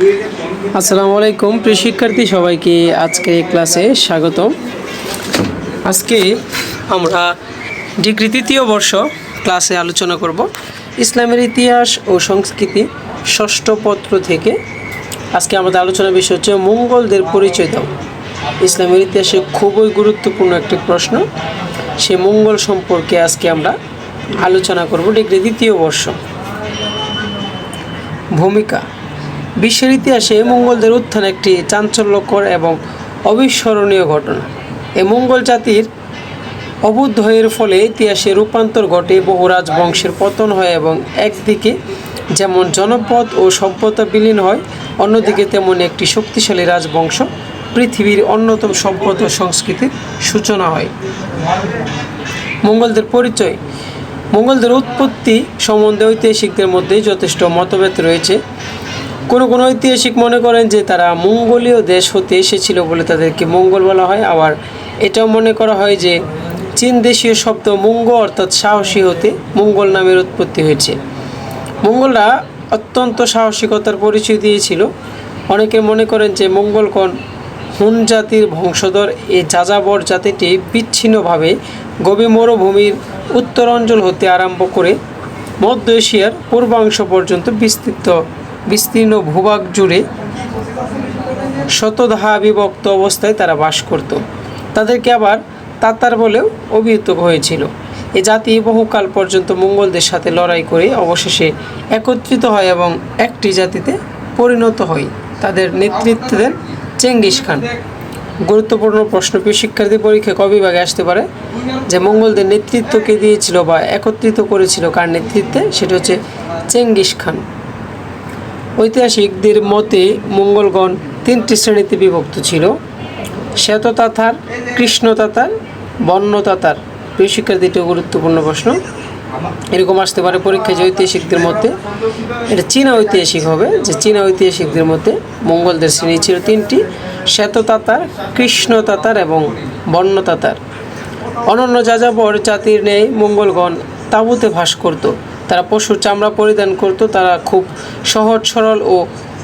আসসালামু আলাইকুম, প্রিয় শিক্ষার্থী, সবাইকে আজকে ক্লাসে স্বাগত আজকে আমরা ডিগ্রি তৃতীয় বর্ষ ক্লাসে আলোচনা করব। ইসলামের ইতিহাস ও সংস্কৃতি ষষ্ঠ পত্র থেকে। আজকে আমাদের আলোচনার বিষয় হচ্ছে, মঙ্গলদের পরিচয় দাও। ইসলামের ইতিহাসে খুবই গুরুত্বপূর্ণ একটি প্রশ্ন। সে মঙ্গল সম্পর্কে আজকে আমরা আলোচনা করব, ডিগ্রি দ্বিতীয় বর্ষ। ভূমিকা। বিশ্বের ইতিহাসে মঙ্গলদের উত্থান একটি চাঞ্চল্যকর এবং অবিস্মরণীয় ঘটনা। এই মঙ্গল জাতির অবুদ্ধয়ের ফলে ইতিহাসে রূপান্তর ঘটে বহু রাজবংশের পতন হয় এবং একদিকে যেমন জনপদ ও সভ্যতা বিলীন হয়, অন্যদিকে তেমন একটি শক্তিশালী রাজবংশ পৃথিবীর অন্যতম সভ্যতা সংস্কৃতির সূচনা হয়। মঙ্গলদের পরিচয়। মঙ্গলদের উৎপত্তি সম্বন্ধে ঐতিহাসিকদের মধ্যে যথেষ্ট মতভেদ রয়েছে। কোনো কোনো ঐতিহাসিক মনে করেন যে তারা মঙ্গোলীয় দেশ হতে এসেছিল বলে তাদেরকে মঙ্গল বলা হয়। আবার এটাও মনে করা হয় যে চীন দেশীয় শব্দ মঙ্গ অর্থাৎ সাহসী হতে মঙ্গল নামের উৎপত্তি হয়েছে। মঙ্গলরা অত্যন্ত সাহসিকতার পরিচয় দিয়েছিল। অনেকে মনে করেন যে মঙ্গলগণ হুন জাতির বংশধর এই যাযাবর জাতিটি বিচ্ছিন্নভাবে গভীর মরুভূমির উত্তর অঞ্চল হতে আরম্ভ করে মধ্য এশিয়ার পূর্বাংশ পর্যন্ত বিস্তৃত বিস্তীর্ণ ভূভাগ জুড়ে শতধা বিভক্ত অবস্থায় তারা বাস করত। তাদেরকে আবার তাতার বলেও অভিহিত হয়েছিল। এ জাতি বহুকাল পর্যন্ত মঙ্গলদের সাথে লড়াই করে অবশেষে একত্রিত হয় এবং একটি জাতিতে পরিণত হয়। তাদের নেতৃত্ব দেন চেঙ্গিস খান। গুরুত্বপূর্ণ প্রশ্ন প্রিয় শিক্ষার্থী পরীক্ষা ক বিভাগে আসতে পারে? যে মঙ্গলদের নেতৃত্ব কে দিয়েছিল বা একত্রিত করেছিল, কার নেতৃত্বে? সেটা হচ্ছে চেঙ্গিস খান। ঐতিহাসিকদের মতে মঙ্গলগণ তিনটি শ্রেণীতে বিভক্ত ছিল। শ্বেত তাতার কৃষ্ণ তাতার বন্য তাতার প্রিয় শিক্ষার্থীটি গুরুত্বপূর্ণ প্রশ্ন। এরকম আসতে পারে পরীক্ষায় যে ঐতিহাসিকদের মধ্যে এটা চীনা ঐতিহাসিক হবে যে চীনা ঐতিহাসিকদের মধ্যে মঙ্গলদের শ্রেণি ছিল তিনটি। শ্বেত তাতার কৃষ্ণ তাতার এবং বন্য তাতার অনন্য যাযাবর জাতির নেই মঙ্গলগণ তাঁবুতে ভাস করত। তারা পশুর চামড়া পরিধান করত, তারা খুব সহজ, সরল ও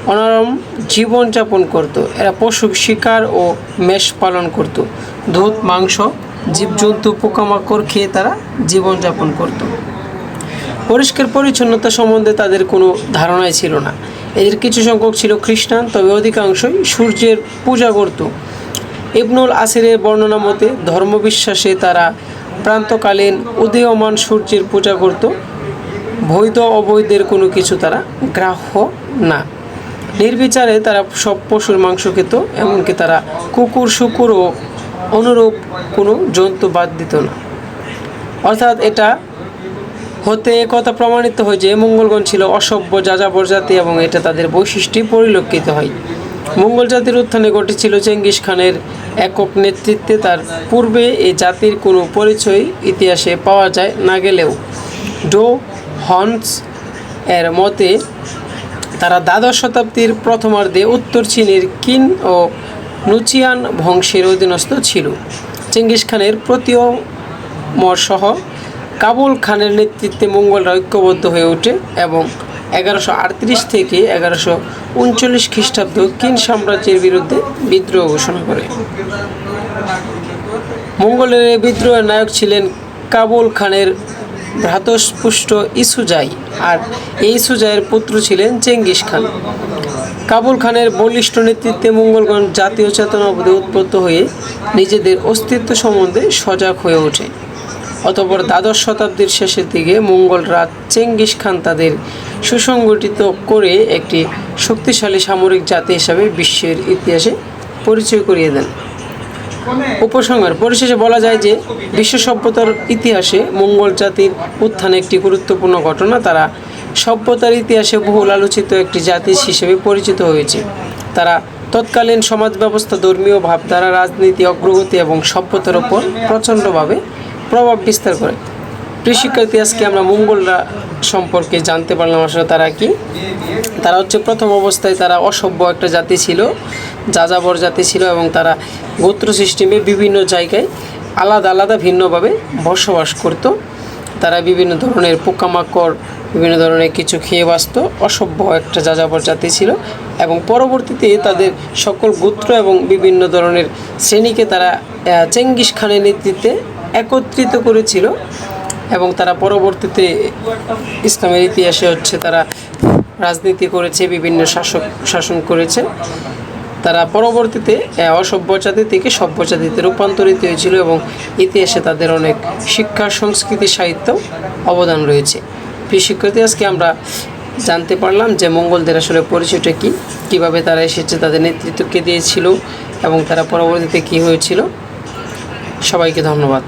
অনারম জীবনযাপন করত। এরা পশু শিকার ও মেষ পালন করত। দুধ, মাংস, জীবজন্তু, পোকামাকড় খেয়ে তারা জীবনযাপন করত। পরিষ্কার পরিচ্ছন্নতা সম্বন্ধে তাদের কোনো ধারণাই ছিল না। এদের কিছু সংখ্যক ছিল খ্রিস্টান, তবে অধিকাংশই সূর্যের পূজা করত। ইবনুল আসিরের বর্ণনা মতে, ধর্মবিশ্বাসে তারা প্রান্তকালীন উদীয়মান সূর্যের পূজা করত। বৈধ অবৈধের কোনো কিছু তারা গ্রাহ্য না। নির্বিচারে তারা সব পশুর মাংস খেত এমনকি তারা কুকুর শুকুরও অনুরূপ কোনো জন্তু বাদ দিত না। অর্থাৎ এটা হতে কথা প্রমাণিত হয় যে মঙ্গলগণ ছিল অসভ্য, যাযাবর জাতি এবং এটা তাদের বৈশিষ্ট্যে পরিলক্ষিত হয়। মঙ্গল জাতির উত্থানে ঘটেছিল চেঙ্গিস খানের একক নেতৃত্বে। তার পূর্বে এই জাতির কোনো পরিচয় ইতিহাসে পাওয়া যায় না গেলেও। ডো হন্স এর মতে, তারা দ্বাদশ শতাব্দীর প্রথমার্ধে উত্তর চীনের কিন ও নুচিয়ান বংশের অধীনস্থ ছিল। চেঙ্গিস খানের প্রতীয়মর সহ কাবুল খানের নেতৃত্বে মঙ্গলরা ঐক্যবদ্ধ হয়ে ওঠে এবং এগারোশো আটত্রিশ থেকে এগারোশো উনচল্লিশ খ্রিস্টাব্দ কিন সাম্রাজ্যের বিরুদ্ধে বিদ্রোহ ঘোষণা করে। মঙ্গলের বিদ্রোহের নায়ক ছিলেন কাবুল খানের ভ্রাতস্পুষ্ট ইসুজাই আর এই ইসুজাইয়ের পুত্র ছিলেন চেঙ্গিস খান। কাবুল খানের বলিষ্ঠ নেতৃত্বে মঙ্গলগণ জাতীয় চেতনাবোধে উৎপত্ত হয়ে নিজেদের অস্তিত্ব সম্বন্ধে সজাগ হয়ে ওঠে। অতপর দ্বাদশ শতাব্দীর শেষের দিকে মঙ্গলরা চেঙ্গিস খান তাদের সুসংগঠিত করে একটি শক্তিশালী সামরিক জাতি হিসাবে বিশ্বের ইতিহাসে পরিচয় করিয়ে দেন। উপসংহার। পরিশেষে বলা যায় যে বিশ্ব সভ্যতার ইতিহাসে মঙ্গল জাতির উত্থান একটি গুরুত্বপূর্ণ ঘটনা, তারা সভ্যতার ইতিহাসে বহুল আলোচিত একটি জাতি হিসেবে পরিচিত হয়েছে। তারা তৎকালীন সমাজ ব্যবস্থা, ধর্মীয় ভাবধারা, রাজনীতি, অগ্রগতি এবং সভ্যতার ওপর প্রচণ্ডভাবে প্রভাব বিস্তার করে। প্রিয় শিক্ষার্থী আজকে আমরা মঙ্গলরা সম্পর্কে জানতে পারলাম আসলে তারা কি। তারা হচ্ছে প্রথম অবস্থায় তারা অসভ্য একটা জাতি ছিল, যাযাবর জাতি ছিল এবং তারা গোত্র সিস্টেমে বিভিন্ন জায়গায় আলাদা আলাদা ভিন্নভাবে বসবাস করত। তারা বিভিন্ন ধরনের পোকামাকড়, বিভিন্ন ধরনের কিছু খেয়ে বাঁচত, অসভ্য একটা যাযাবর জাতি ছিল এবং পরবর্তীতে তাদের সকল গোত্র এবং বিভিন্ন ধরনের শ্রেণীকে তারা চেঙ্গিস খানের নেতৃত্বে একত্রিত করেছিল। এবং তারা পরবর্তীতে ইসলামের ইতিহাসে হচ্ছে তারা রাজনীতি করেছে বিভিন্ন শাসক শাসন করেছে। তারা পরবর্তীতে আহ, অসভ্য জাতি থেকে সভ্য জাতিতে রূপান্তরিত হয়েছিল এবং ইতিহাসে তাদের অনেক শিক্ষা সংস্কৃতি সাহিত্য অবদান রয়েছে। প্রিয় শিক্ষার্থী আজকে আমরা জানতে পারলাম যে মঙ্গলদের আসলে পরিচয়টা কী কীভাবে তারা এসেছে তাদের নেতৃত্বকে দিয়েছিল এবং তারা পরবর্তীতে কী হয়েছিল। সবাইকে ধন্যবাদ।